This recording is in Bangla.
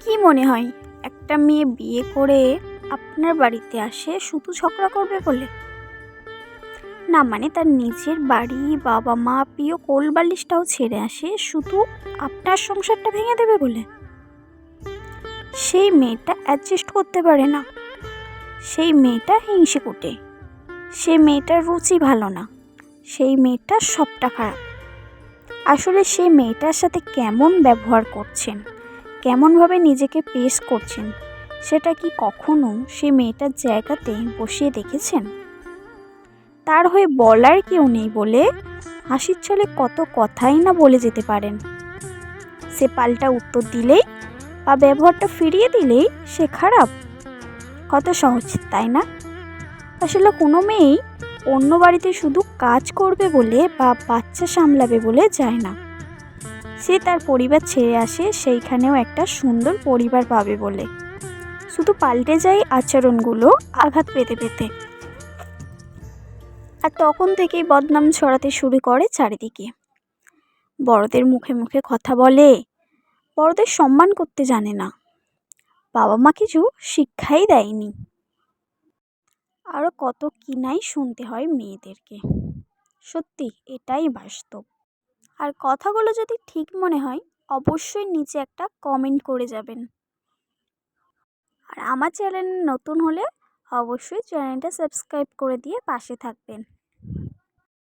কি মনে হয়? একটা মেয়ে বিয়ে করে আপনার বাড়িতে আসে, শুধু ঝগড়া করবে বলে? না মানে তার নিজের বাড়ি বাবা মা প্রিয় কোল বালিশটাও ছেড়ে আসে, শুধু আপনার সংসারটা ভেঙে দেবে বলে? সেই মেয়েটা অ্যাডজাস্ট করতে পারে না। সেই মেয়েটা হিংসে কুটে। সেই মেয়েটার রুচি ভালো না। সেই মেয়েটা সবটা খারাপ। আসলে সেই মেয়েটার সাথে কেমন ব্যবহার করছেন? কেমনভাবে নিজেকে পেশ করছেন, সেটা কি কখনো সে মেয়েটার জায়গাতে বসিয়ে দেখেছেন? তার হয়ে বলার কেউ নেই বলে হাসির ছলে কত কথাই না বলে যেতে পারেন। সে পাল্টা উত্তর দিলেই বা ব্যবহারটা ফিরিয়ে দিলেই সে খারাপ। কত সহজ, তাই না? আসলে কোনো মেয়েই অন্য বাড়িতে শুধু কাজ করবে বলে বা বাচ্চা সামলাবে বলে যায় না। সে তার পরিবার ছেড়ে আসে, সেইখানেও একটা সুন্দর পরিবার পাবে বলে। শুধু পাল্টে যায় আচরণগুলো আঘাত পেতে পেতে। আর তখন থেকেই বদনাম ছড়াতে শুরু করে চারিদিকে। বড়দের মুখে মুখে কথা বলে, বড়দের সম্মান করতে জানে না। বাবা মা কিছু শিক্ষাই দেয়নি। আরও কত কিনাই শুনতে হয় মেয়েদেরকে। সত্যি, এটাই বাস্তব। আর কথাগুলো যদি ঠিক মনে হয়, অবশ্যই নিচে একটা কমেন্ট করে যাবেন। আর আমার চ্যানেল নতুন হলে অবশ্যই চ্যানেলটা সাবস্ক্রাইব করে দিয়ে পাশে থাকবেন।